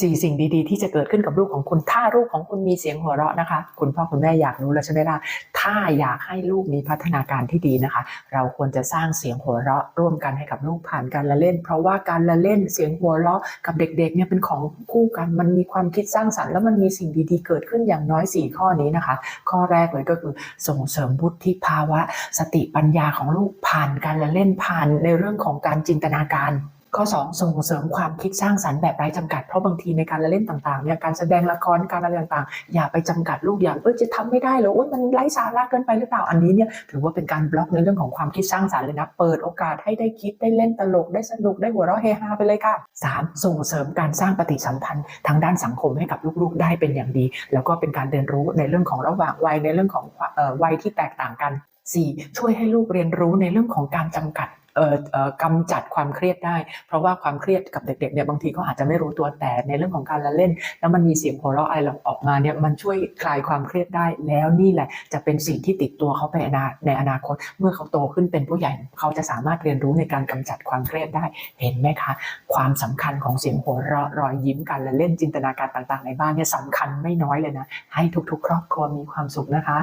สี่สิ่งดีๆ ที่จะเกิดขึ้นกับลูกของคุณ ถ้าลูกของคุณมีเสียงหัวเราะนะคะ คุณพ่อคุณแม่อยากรู้แล้วใช่ไหมล่ะถ้าอยากให้ลูกมีพัฒนาการที่ดีนะคะ เราควรจะสร้างเสียงหัวเราะร่วมกันให้กับลูกผ่านการละเล่น เพราะว่าการละเล่นเสียงหัวเราะกับเด็กๆเนี่ยเป็นของคู่กัน มันมีความคิดสร้างสรรค์แล้วมันมีสิ่งดีๆ เกิดขึ้นอย่างน้อย 4 ข้อนี้นะคะ ข้อแรกเลยก็คือส่งเสริมวุฒิภาวะ สติปัญญาของลูกผ่านการละเล่นผ่านในเรื่องของการจินตนาการ ข้อ 2 ส่งเสริมความคิดสร้างสรรค์แบบไร้จำกัดเพราะบางทีในการละเล่นต่างๆเนี่ยการแสดงละครการอะไรต่างๆ อย่าไปจำกัดลูกอย่างเออจะทำไม่ได้หรอโอ้ยมันไร้สาระเกินไปหรือเปล่าอันนี้เนี่ยถือว่าเป็นการบล็อกในเรื่องของความคิดสร้างสรรค์เลยนะเปิดโอกาสให้ได้คิดได้เล่นตลกได้สนุกได้หัวเราะเฮฮาไปเลยค่ะ 3. ส่งเสริมการสร้างปฏิสัมพันธ์ทางด้านสังคมให้กับลูกๆได้เป็นอย่างดี แล้วก็เป็นการเรียนรู้ในเรื่องของระหว่างวัยในเรื่องของวัยที่แตกต่างกัน 4. ช่วยให้ลูกเรียนรู้ในเรื่องของการจำกัด กำจัดความเครียดได้ เพราะว่าความเครียดกับเด็กๆเนี่ยบางทีเขาอาจจะไม่รู้ตัวแต่ในเรื่องของการละเล่น แล้วมันมีเสียงหัวเราะอะไรออกมาเนี่ยมันช่วยคลายความเครียดได้ แล้วนี่แหละจะเป็นสิ่งที่ติดตัวเขาไปในอนาคต เมื่อเขาโตขึ้นเป็นผู้ใหญ่เขาจะสามารถเรียนรู้ในการกำจัดความเครียดได้เห็นไหมคะความสำคัญของเสียงหัวเราะรอยยิ้มการละเล่นจินตนาการต่างๆ ในบ้านเนี่ยสำคัญไม่น้อยเลยนะให้ทุกๆ ครอบครัวมีความสุขนะคะ